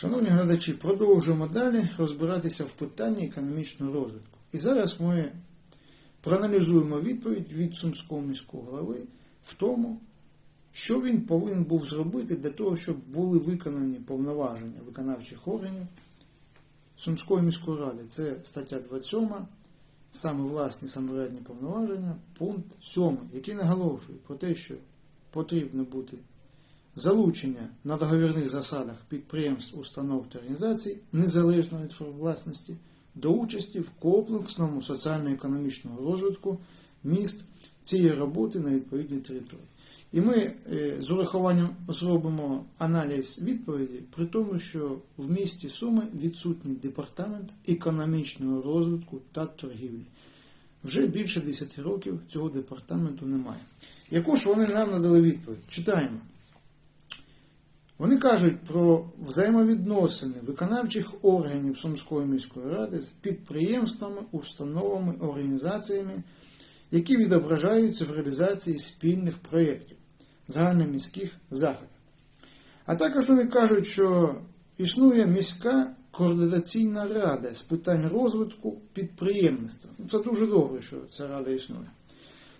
Шановні глядачі, продовжуємо далі розбиратися в питанні економічного розвитку. І зараз ми проаналізуємо відповідь від Сумського міського голови в тому, що він повинен був зробити для того, щоб були виконані повноваження виконавчих органів Сумської міської ради. Це стаття 27, саме власні самоврядні повноваження, пункт 7, який наголошує про те, що потрібно бути залучення на договірних засадах підприємств, установ та організацій незалежно від форм власності до участі в комплексному соціально-економічному розвитку міст цієї роботи на відповідній території. І ми е, з урахуванням зробимо аналіз відповіді, при тому, що в місті Суми відсутній департамент економічного розвитку та торгівлі. Вже більше 10 років цього департаменту немає. Яку ж вони нам надали відповідь? Читаємо. Вони кажуть про взаємовідносини виконавчих органів Сумської міської ради з підприємствами, установами, організаціями, які відображаються в реалізації спільних проєктів, загальноміських заходів. А також вони кажуть, що існує міська координаційна рада з питань розвитку підприємництва. Ну, Це дуже добре, що ця рада існує.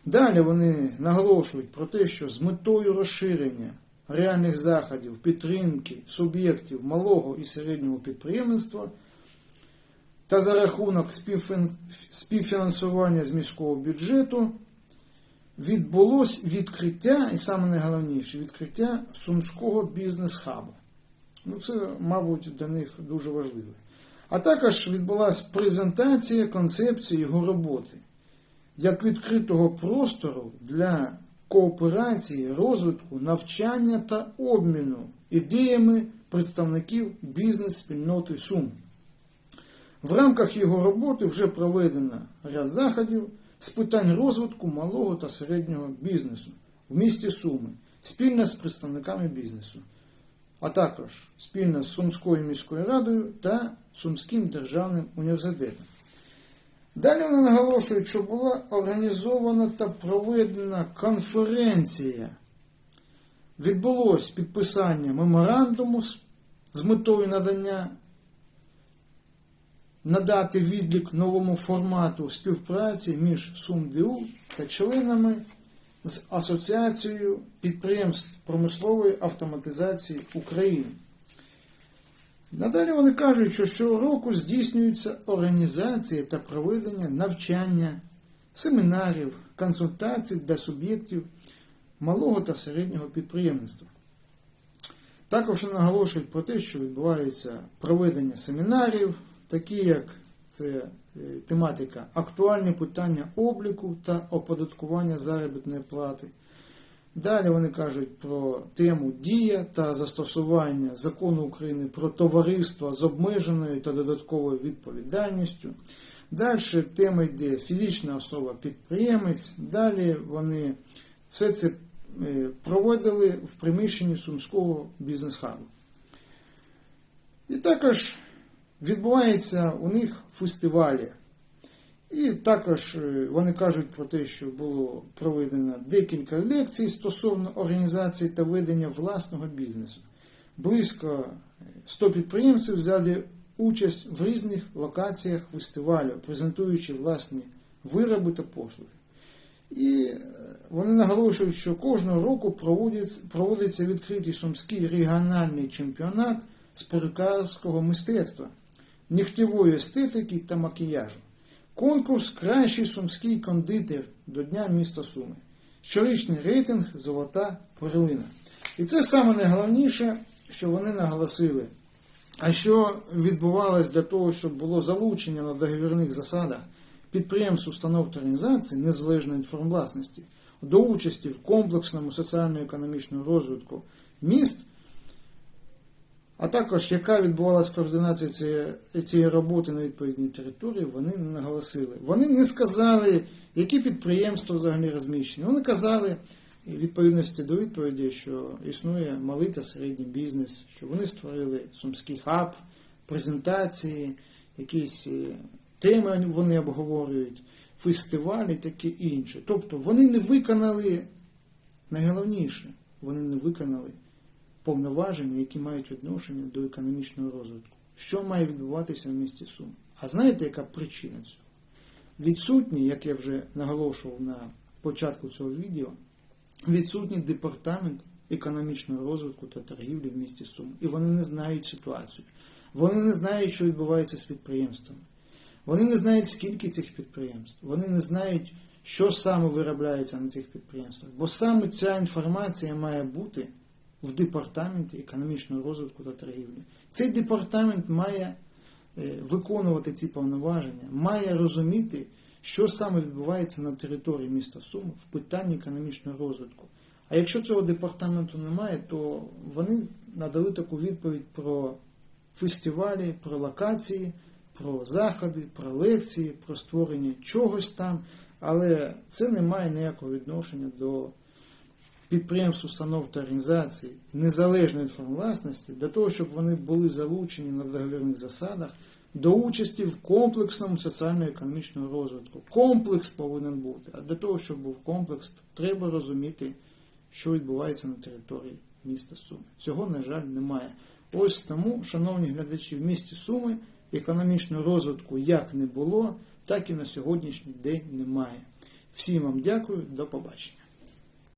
Далі вони наголошують про те, що з метою розширення реальних заходів підтримки суб'єктів малого і середнього підприємництва та за рахунок співфінансування з міського бюджету відбулось відкриття, і саме найголовніше, відкриття сумського бізнес-хабу. Ну, це, мабуть, для них дуже важливо. А також відбулася презентація концепції його роботи як відкритого простору для кооперації, розвитку, навчання та обміну ідеями представників бізнес-спільноти Сум. В рамках його роботи вже проведено ряд заходів з питань розвитку малого та середнього бізнесу в місті Суми спільно з представниками бізнесу, а також спільно з Сумською міською радою та Сумським державним університетом. Далі вони наголошують, що була організована та проведена конференція. Відбулось підписання меморандуму з метою надання надати відлік новому формату співпраці між СумДУ та членами з Асоціацією підприємств промислової автоматизації України. Надалі вони кажуть, що щороку здійснюється організація та проведення навчання, семінарів, консультацій для суб'єктів малого та середнього підприємництва. Також наголошують про те, що відбувається проведення семінарів, такі як це е, тематика актуальні питання обліку та оподаткування заробітної плати. Далі вони кажуть про тему дія та застосування закону України про товариства з обмеженою та додатковою відповідальністю. Далі тема йде фізична особа-підприємець. Далі вони все це е, проводили в приміщенні Сумського бізнес-хабу. І також відбувається у них фестивалі. І також е, вони кажуть про те, що було проведено декілька лекцій стосовно організації та ведення власного бізнесу. Близько 100 підприємців взяли участь в різних локаціях фестивалю, презентуючи власні вироби та послуги. І е, вони наголошують, що кожного року проводиться відкритий сумський регіональний чемпіонат з перукарського мистецтва, нігтєвої естетики та макіяжу. Конкурс Кращий сумський кондитер до Дня міста Суми. Щорічний рейтинг Золота перлина. І це саме найголовніше, що вони наголосили. А що відбувалось для того, щоб було залучення на договірних засадах підприємств, установ та організацій незалежної від форм власності до участі в комплексному соціально-економічному розвитку міст, а також яка відбувалася координація цієї, цієї роботи на відповідній території, вони не наголосили. Вони не сказали, які підприємства взагалі розміщені. Вони казали, відповідності до відповіді, що існує малий та середній бізнес, що вони створили сумський хаб, презентації, якісь е, теми вони обговорюють, фестивалі, таке інше. Тобто вони не виконали найголовніше, вони не виконали повноваження, які мають відношення до економічного розвитку. Що має відбуватися в місті Суми? А знаєте, яка причина цього? Відсутній, як я вже наголошував на початку цього відео, відсутній департамент економічного розвитку та торгівлі в місті Суми. І вони не знають ситуацію. Вони не знають, що відбувається з підприємствами. Вони не знають, скільки цих підприємств. Вони не знають, що саме виробляється на цих підприємствах. Бо саме ця інформація має бути в департаменті економічного розвитку та торгівлі. Цей департамент має е, виконувати ці повноваження, має розуміти, що саме відбувається на території міста Сум в питанні економічного розвитку. А якщо цього департаменту немає, то вони надали таку відповідь про фестивалі, про локації, про заходи, про лекції, про створення чогось там, але це не має ніякого відношення до підприємств, установ та організацій незалежної від форм власності для того, щоб вони були залучені на договірних засадах до участі в комплексному соціально-економічному розвитку. Комплекс повинен бути. А для того, щоб був комплекс, треба розуміти, що відбувається на території міста Суми. Цього, на жаль, немає. Ось тому, шановні глядачі, в місті Суми економічного розвитку як не було, так і на сьогоднішній день немає. Всім вам дякую, до побачення.